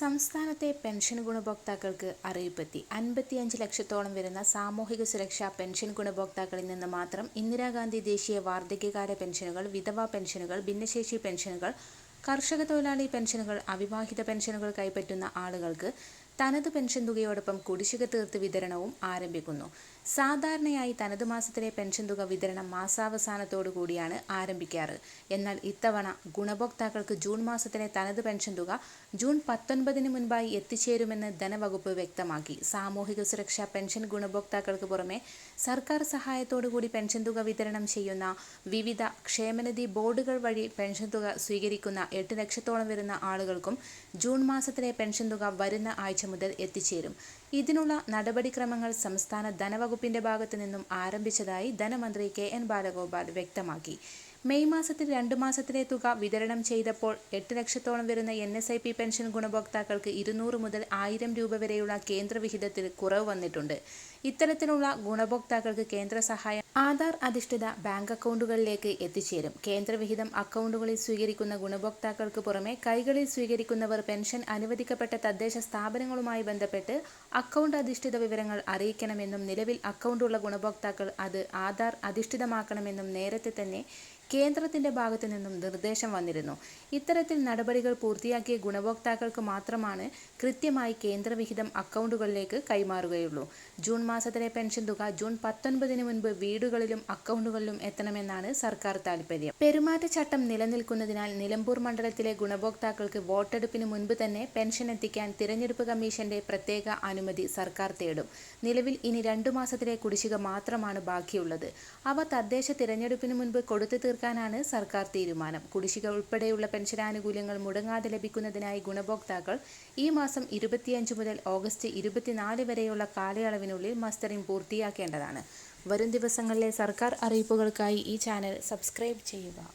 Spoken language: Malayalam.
സംസ്ഥാനത്തെ പെൻഷൻ ഗുണഭോക്താക്കൾക്ക് അറിയിപ്പെത്തി. അൻപത്തിയഞ്ച് ലക്ഷത്തോളം വരുന്ന സാമൂഹിക സുരക്ഷാ പെൻഷൻ ഗുണഭോക്താക്കളിൽ നിന്ന് മാത്രം ഇന്ദിരാഗാന്ധി ദേശീയ വാർദ്ധക്യകാല പെൻഷനുകൾ വിധവാ പെൻഷനുകൾ ഭിന്നശേഷി പെൻഷനുകൾ കർഷക തൊഴിലാളി പെൻഷനുകൾ അവിവാഹിത പെൻഷനുകൾ കൈപ്പറ്റുന്ന ആളുകൾക്ക് തനത് പെൻഷൻ തുകയോടൊപ്പം കുടിശ്ശിക തീർത്ത് വിതരണവും ആരംഭിക്കുന്നു. സാധാരണയായി തനത് മാസത്തിലെ പെൻഷൻ തുക വിതരണം മാസാവസാനത്തോടു കൂടിയാണ് ആരംഭിക്കാറ്. എന്നാൽ ഇത്തവണ ഗുണഭോക്താക്കൾക്ക് ജൂൺ മാസത്തിലെ തനത് പെൻഷൻ തുക ജൂൺ പത്തൊൻപതിന് മുൻപായി എത്തിച്ചേരുമെന്ന് ധനവകുപ്പ് വ്യക്തമാക്കി. സാമൂഹിക സുരക്ഷാ പെൻഷൻ ഗുണഭോക്താക്കൾക്ക് പുറമെ സർക്കാർ സഹായത്തോടുകൂടി പെൻഷൻ തുക വിതരണം ചെയ്യുന്ന വിവിധ ക്ഷേമനിധി ബോർഡുകൾ വഴി പെൻഷൻ തുക സ്വീകരിക്കുന്ന എട്ട് ലക്ഷത്തോളം വരുന്ന ആളുകൾക്കും ജൂൺ മാസത്തിലെ പെൻഷൻ തുക വരുന്ന ആഴ്ച മുതൽ എത്തിച്ചേരും. ഇതിനുള്ള നടപടിക്രമങ്ങൾ സംസ്ഥാന ധനവകുപ്പിന്റെ ഭാഗത്തു നിന്നും ആരംഭിച്ചതായി ധനമന്ത്രി കെ എൻ ബാലഗോപാൽ വ്യക്തമാക്കി. മെയ് മാസത്തിൽ രണ്ടു മാസത്തിലെ തുക വിതരണം ചെയ്തപ്പോൾ എട്ട് ലക്ഷത്തോളം വരുന്ന N S I P pension ഗുണഭോക്താക്കൾക്ക് ഇരുന്നൂറ് മുതൽ ആയിരം രൂപ വരെയുള്ള കേന്ദ്രവിഹിതത്തിൽ കുറവ് വന്നിട്ടുണ്ട്. ഇത്തരത്തിലുള്ള ഗുണഭോക്താക്കൾക്ക് കേന്ദ്ര സഹായം ആധാർ അധിഷ്ഠിത ബാങ്ക് അക്കൗണ്ടുകളിലേക്ക് എത്തിച്ചേരും. കേന്ദ്രവിഹിതം അക്കൗണ്ടുകളിൽ സ്വീകരിക്കുന്ന ഗുണഭോക്താക്കൾക്ക് പുറമെ കൈകളിൽ സ്വീകരിക്കുന്നവർ പെൻഷൻ അനുവദിക്കപ്പെട്ട തദ്ദേശ സ്ഥാപനങ്ങളുമായി ബന്ധപ്പെട്ട് അക്കൗണ്ട് അധിഷ്ഠിത വിവരങ്ങൾ അറിയിക്കണമെന്നും നിലവിൽ അക്കൗണ്ടുള്ള ഗുണഭോക്താക്കൾ അത് ആധാർ അധിഷ്ഠിതമാക്കണമെന്നും നേരത്തെ തന്നെ കേന്ദ്രത്തിന്റെ ഭാഗത്തു നിന്നും നിർദ്ദേശം വന്നിരുന്നു. ഇത്തരത്തിൽ നടപടികൾ പൂർത്തിയാക്കിയ ഗുണഭോക്താക്കൾക്ക് മാത്രമാണ് കൃത്യമായി കേന്ദ്രവിഹിതം അക്കൗണ്ടുകളിലേക്ക് കൈമാറുകയുള്ളൂ. ജൂൺ മാസത്തിലെ പെൻഷൻ തുക ജൂൺ പത്തൊൻപതിന് മുൻപ് വീടുകളിലും അക്കൗണ്ടുകളിലും എത്തണമെന്നാണ് സർക്കാർ താൽപര്യം. പെരുമാറ്റച്ചട്ടം നിലനിൽക്കുന്നതിനാൽ നിലമ്പൂർ മണ്ഡലത്തിലെ ഗുണഭോക്താക്കൾക്ക് വോട്ടെടുപ്പിന് മുൻപ് തന്നെ പെൻഷൻ എത്തിക്കാൻ തിരഞ്ഞെടുപ്പ് കമ്മീഷന്റെ പ്രത്യേക അനുമതി സർക്കാർ തേടും. നിലവിൽ ഇനി രണ്ടു മാസത്തിലെ കുടിശ്ശിക മാത്രമാണ് ബാക്കിയുള്ളത്. അവ തദ്ദേശ തിരഞ്ഞെടുപ്പിന് മുൻപ് കൊടുത്തു തീർക്കാനാണ് സർക്കാർ തീരുമാനം. കുടിശ്ശിക ഉൾപ്പെടെയുള്ള പെൻഷനാനുകൂല്യങ്ങൾ മുടങ്ങാതെ ലഭിക്കുന്നതിനായി ഗുണഭോക്താക്കൾ ഈ മാസം ഇരുപത്തിയഞ്ച് മുതൽ ഓഗസ്റ്റ് ഇരുപത്തിനാല് വരെയുള്ള കാലയളവിനുള്ളിൽ മസ്റ്ററിംഗ് പൂർത്തിയാക്കേണ്ടതാണ്. വരും ദിവസങ്ങളിലെ സർക്കാർ അറിയിപ്പുകൾക്കായി ഈ ചാനൽ സബ്സ്ക്രൈബ് ചെയ്യുക.